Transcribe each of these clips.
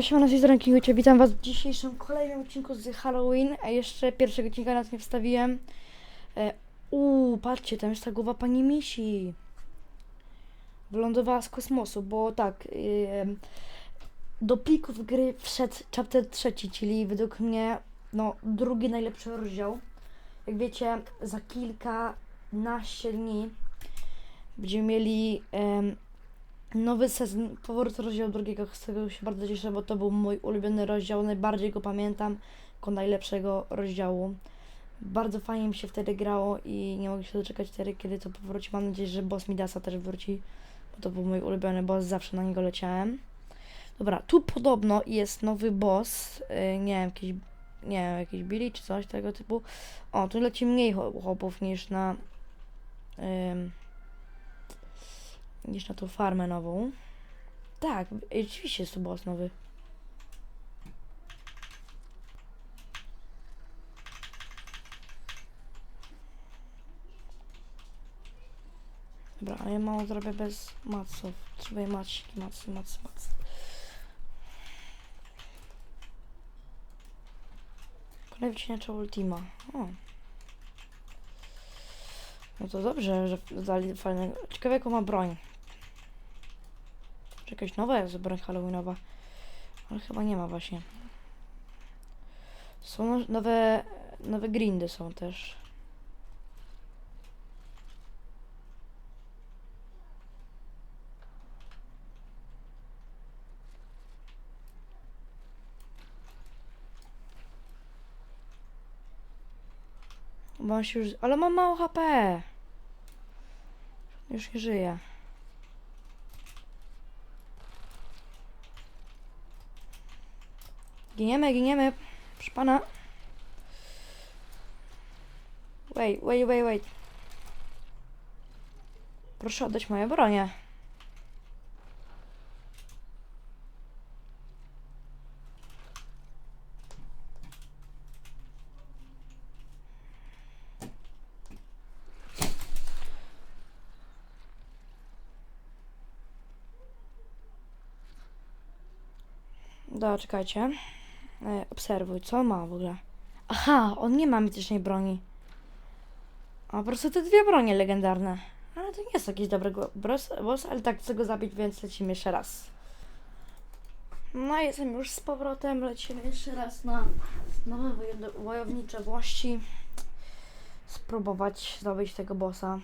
Siemano, z tej strony Kingucie, witam was w dzisiejszym kolejnym odcinku z Halloween, a jeszcze pierwszego odcinka nas nie wstawiłem. E, Uuu, patrzcie, tam jest ta głowa pani Misi. Wylądowała z kosmosu, bo tak, do plików gry wszedł chapter trzeci, czyli według mnie, no, drugi najlepszy rozdział. Jak wiecie, za kilkanaście dni będziemy mieli nowy sezon, powrót rozdziału drugiego, z tego się bardzo cieszę, bo to był mój ulubiony rozdział, najbardziej go pamiętam jako najlepszego rozdziału. Bardzo fajnie mi się wtedy grało i nie mogę się doczekać wtedy, kiedy to powróci. Mam nadzieję, że boss Midasa też wróci, bo to był mój ulubiony boss, zawsze na niego leciałem. Dobra, tu podobno jest nowy boss, yy, nie wiem, jakiś, nie wiem, jakiś Billy czy coś tego typu. O, tu leci mniej chłopów niż na... ym, niż na tą farmę nową. Tak, rzeczywiście jest to boss nowy. Dobra, a ja mało zrobię bez maców. Trzeba je maciki, macy, macy, macy. Kolejny wycinacze Ultima. O. No to dobrze, że dali fajnego. Ciekawe jaką ma broń. Czy jakaś nowa jest broń halloweenowa? Ale chyba nie ma właśnie. Są no- nowe, nowe grindy są też. Bo on się już... Ale ma mało HP! Już nie żyje. Giniemy, giniemy. Proszę pana. Wait, wait, wait, wait. Proszę oddać moje bronie. Dobra, czekajcie. E, obserwuj, co ma w ogóle. Aha, on nie ma mitycznej broni. A po prostu te dwie bronie legendarne. Ale to nie jest jakiś dobry boss, boss, ale tak chcę go zabić, więc lecimy jeszcze raz. No i jestem już z powrotem, lecimy jeszcze raz na nowe wojo- wojownicze włości. Spróbować zdobyć tego bossa.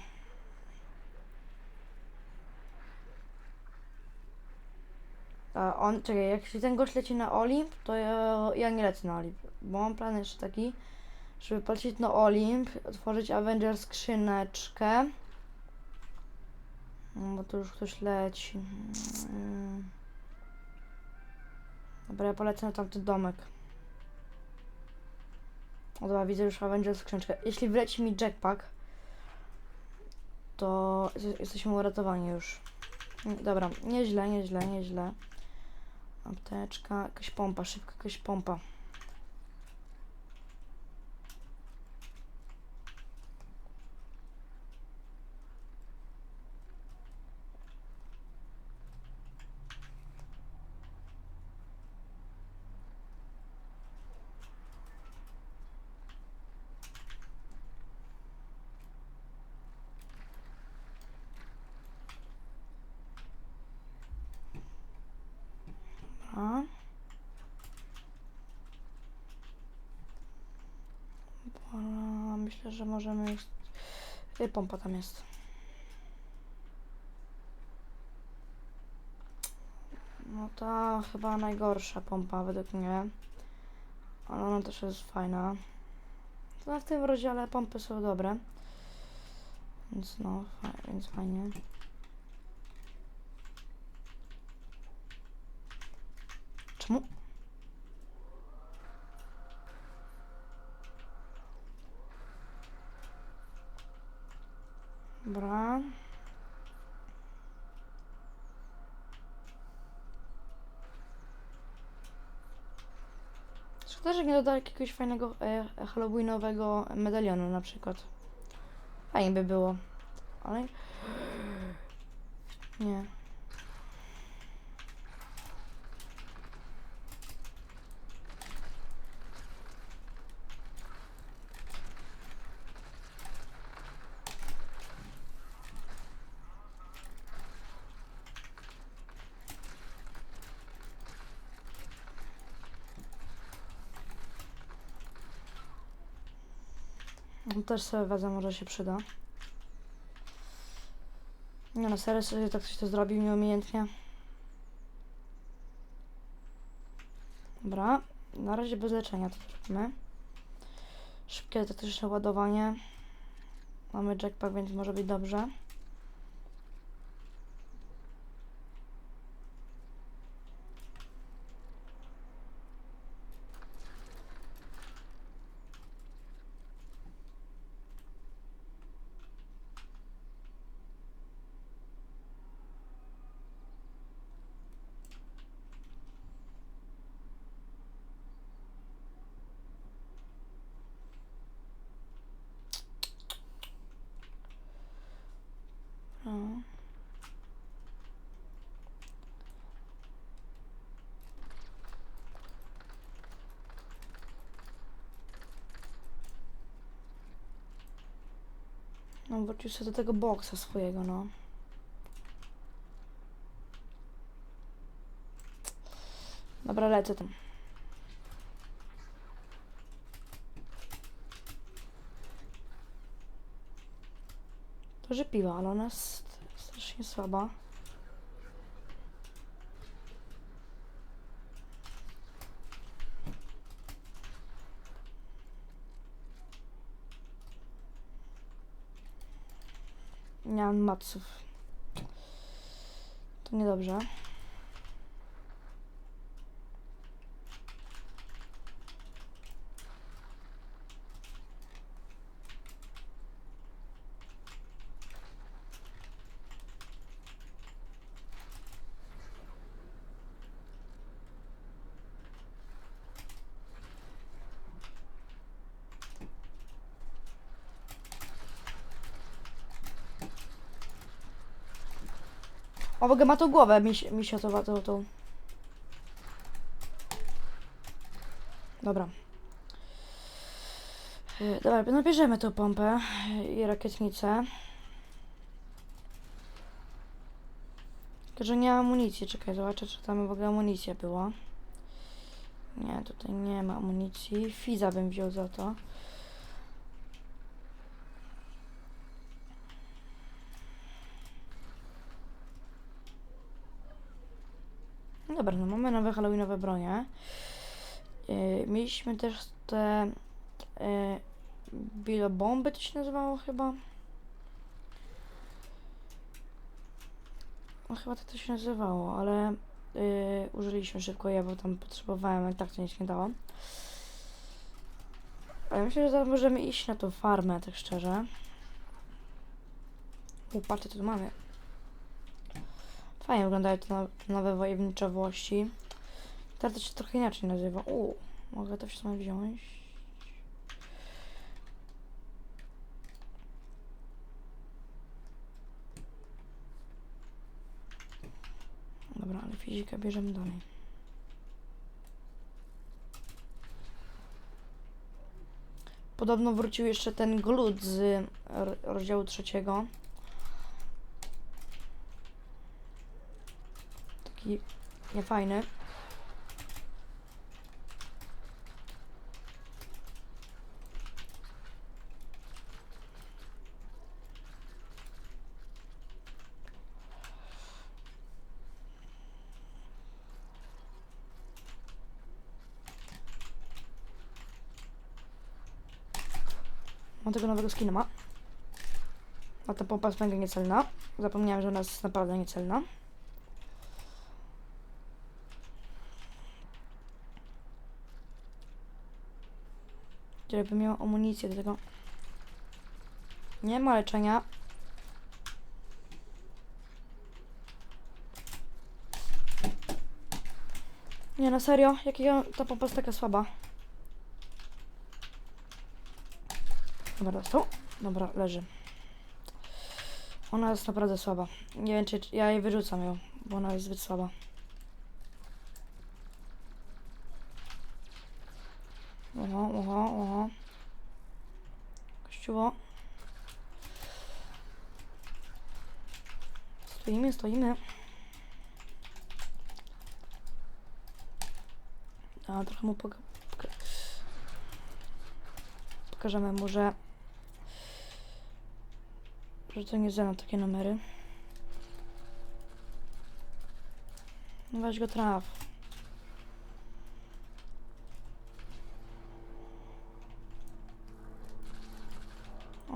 On, czekaj, jak jeśli ten gość leci na Olimp, to ja, ja nie lecę na Olimp, bo mam plan jeszcze taki, żeby polecieć na Olimp, otworzyć Avengers skrzyneczkę. No, bo tu już ktoś leci. Mm. Dobra, ja polecę na tamten domek. O, dobra, widzę już Avengers skrzyneczkę. Jeśli wleci mi jackpack, to jeste- jesteśmy uratowani już. Dobra, nieźle, nieźle, nieźle. Apteczka, jakaś pompa, szybko jakaś pompa. A. Dobra, Myślę, że możemy już... Pompa tam jest. No to chyba najgorsza pompa według mnie. Ale ona też jest fajna. To w tym rozdziale pompy są dobre. Więc no, więc fajnie. Czemu? Dobra. Szkoda, że nie dodali jakiegoś fajnego e, halloweenowego medalionu na przykład. Fajnie by było. Ale... Nie. No, Też sobie wezmę, może się przyda. Nie no, serio sobie tak ktoś to zrobił nieumiejętnie. Dobra, na razie bez leczenia to zrobimy. Szybkie taktyczne ładowanie. Mamy jackpack, więc może być dobrze. No. No, wrócił sobie do tego boksa swojego, no. Dobra, lecę tam. To, że piwa, ale ona jest strasznie słaba. Nie mam maców. To niedobrze. O, w ma tą głowę, miś, misiotową tą, tą. Dobra. Y, Dobra, no bierzemy tą pompę i rakietnicę. Tylko, że nie ma amunicji. Czekaj, zobaczę, czy tam w ogóle amunicja była. Nie, tutaj nie ma amunicji. Fiza bym wziął za to. Dobra, no mamy nowe halloweenowe bronie. Yy, mieliśmy też te yy, bilobomby to się nazywało chyba. No chyba tak to się nazywało, ale yy, użyliśmy szybko je, bo tam potrzebowałem, ale tak to nie dało. Ale myślę, że możemy iść na tą farmę, tak szczerze. Upatrzcie, co tu mamy. Fajnie wyglądają te, no- te nowe wojownicze włości. Teraz to się trochę inaczej nazywa. U, mogę to wszystko wziąć. Dobra, ale fizykę bierzemy dalej. Podobno wrócił jeszcze ten glut z ro- rozdziału trzeciego. Taki niefajny. Mam tego nowego skina ma. A ta pompa jest niecelna. Zapomniałem, że ona jest naprawdę niecelna. Żeby miał amunicję do tego. Nie ma leczenia. Nie, na serio? Jakiego ta pompa jest taka słaba? Dobra, dostał. Dobra, leży. Ona jest naprawdę słaba. Nie wiem, czy ja jej wyrzucam ją, bo ona jest zbyt słaba. Oho, oho, oho. Kościóło. Stoimy, stoimy. A trochę mu poka poka pokażemy mu, że to nie znam takie numery. No weź go traf.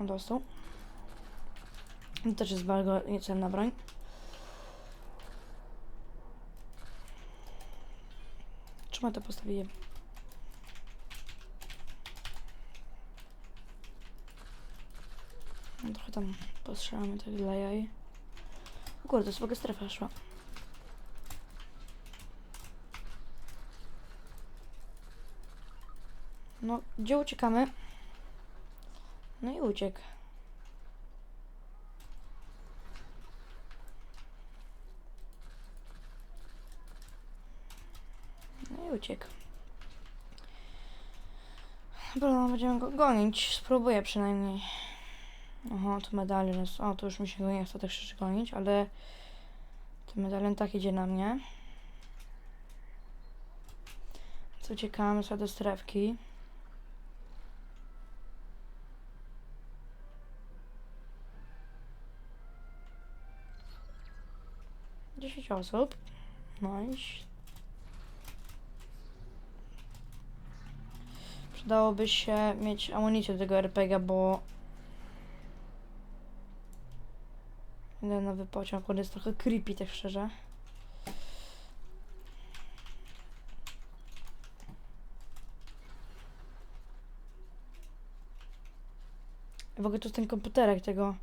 Dostał. To też jest bardzo niecenna broń. Czemu to postawiłem? No trochę tam postrzelamy tak dla jaj. O kurde, strefa szła. No, gdzie uciekamy? No i uciekł. No i uciekł. Dobra, no będziemy go gonić. Spróbuję przynajmniej. Aha, to medalion jest. O, to już mi się nie chce tak szczerze gonić, ale ten medalion tak idzie na mnie. Co uciekamy sobie do strefki. Dziesięć osób. Nice. Przydałoby się mieć amunicję do tego RPG, bo Jeden nowy pociąg, on jest trochę creepy, tak szczerze. W ogóle tu jest ten komputerek tego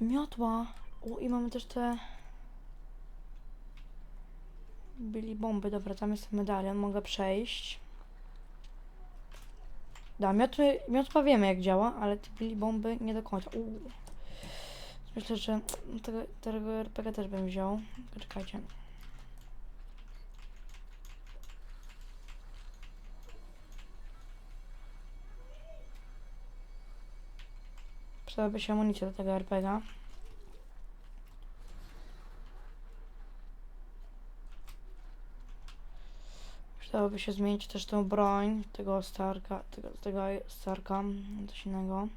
miotła. O, i mamy też te byli bomby, dobra, tam jest medalion, mogę przejść. Da, miotły, miotła wiemy jak działa, ale te byli bomby nie do końca. Uuu. Myślę, że tego, tego RPG też bym wziął. Poczekajcie. Przydałaby się amunicja do tego RPG. Przydałoby się zmienić też tą broń tego Starka, tego, tego Starka, coś innego.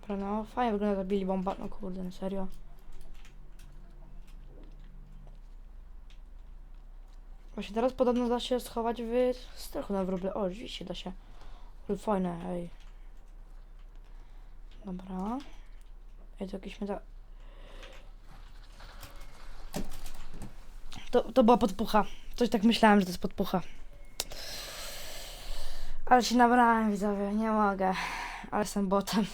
Dobra, no fajnie wygląda ta Billy Bomba, no kurde, no serio. Właśnie teraz podobno da się schować w strachu na wróble. O, rzeczywiście da się. Fajne, ej. Dobra. Ej, to jakieś meda... To, to była podpucha. Coś tak myślałem, że to jest podpucha. Ale się nabrałem, widzowie, nie mogę. Ale jestem botem.